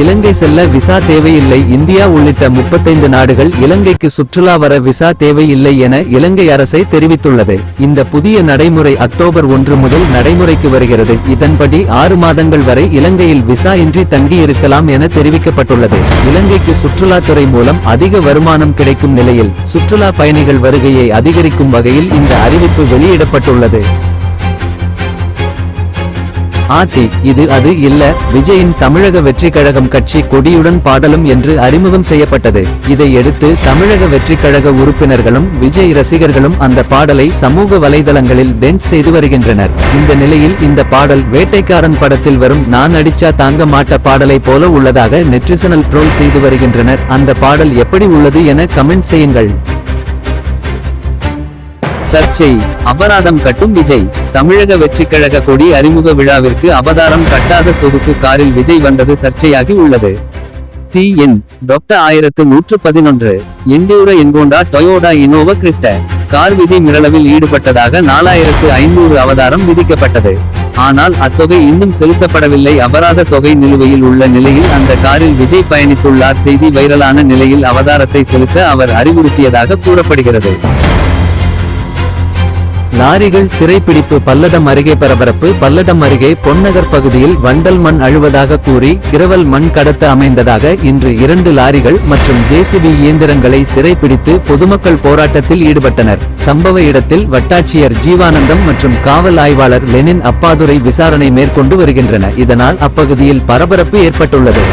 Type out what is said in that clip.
இலங்கை செல்ல விசா தேவையில்லை. இந்தியா உள்ளிட்ட முப்பத்தைந்து நாடுகள் இலங்கைக்கு சுற்றுலா வர விசா தேவையில்லை என இலங்கை அரசை தெரிவித்துள்ளது. இந்த புதிய நடைமுறை அக்டோபர் ஒன்று முதல் நடைமுறைக்கு வருகிறது. இதன்படி ஆறு மாதங்கள் வரை இலங்கையில் விசா இன்றி தங்கியிருக்கலாம் என தெரிவிக்கப்பட்டுள்ளது. இலங்கைக்கு சுற்றுலாத்துறை மூலம் அதிக வருமானம் கிடைக்கும் நிலையில் சுற்றுலா பயணிகள் வருகையை அதிகரிக்கும் வகையில் இந்த அறிவிப்பு வெளியிடப்பட்டுள்ளது. ஆத்தி இது அது இல்ல. விஜயின் தமிழக வெற்றி கழகம் கட்சி கொடியுடன் பாடலும் என்று அறிமுகம் செய்யப்பட்டது. இதையடுத்து தமிழக வெற்றி கழக உறுப்பினர்களும் விஜய் ரசிகர்களும் அந்த பாடலை சமூக வலைதளங்களில் பெஞ்ச் செய்து வருகின்றனர். இந்த நிலையில் இந்த பாடல் வேட்டைக்காரன் படத்தில் வரும் நான் அடிச்சா தாங்க மாட்ட பாடலை போல உள்ளதாக நெற்றிசனல் ட்ரோல் செய்து வருகின்றனர். அந்த பாடல் எப்படி உள்ளது என கமெண்ட் செய்யுங்கள். சர்ச்சை. அபராதம் கட்டும் விஜய். தமிழக வெற்றிக்கழக கொடி அறிமுக விழாவிற்கு அபதாரம் கட்டாத சொகுசு காரில் விஜய் வந்தது சர்ச்சையாகி உள்ளது. டி என் டாக்டர் ஆயிரத்து நூற்று பதினொன்று. எண்டூர என்கோண்டா டொயோடா இனோவா கிறிஸ்ட. கார் விதி மிரளவில் ஈடுபட்டதாக நாலாயிரத்து ஐநூறு அவதாரம் விதிக்கப்பட்டது. ஆனால் அத்தொகை இன்னும் செலுத்தப்படவில்லை. அபராத தொகை நிலுவையில் உள்ள நிலையில் அந்த காரில் விஜய் பயணித்துள்ளார். செய்தி வைரலான நிலையில் அவதாரத்தை செலுத்த அவர் அறிவுறுத்தியதாக கூறப்படுகிறது. லாரிகள் சிறைப்பிடிப்பு பல்லடம் அருகே பரபரப்பு. பல்லடம் அருகே பொன்னகர் பகுதியில் வண்டல் மண் அழுவதாக கூறி கிரவல் மண் கடத்த அமைந்ததாக இன்று இரண்டு லாரிகள் மற்றும் ஜேசிபி இயந்திரங்களை சிறைப்பிடித்து பொதுமக்கள் போராட்டத்தில் ஈடுபட்டனர். சம்பவ இடத்தில் வட்டாட்சியர் ஜீவானந்தம் மற்றும் காவல் ஆய்வாளர் லெனின் அப்பாதுரை விசாரணை மேற்கொண்டு வருகின்றனர். இதனால் அப்பகுதியில் பரபரப்பு ஏற்பட்டுள்ளது.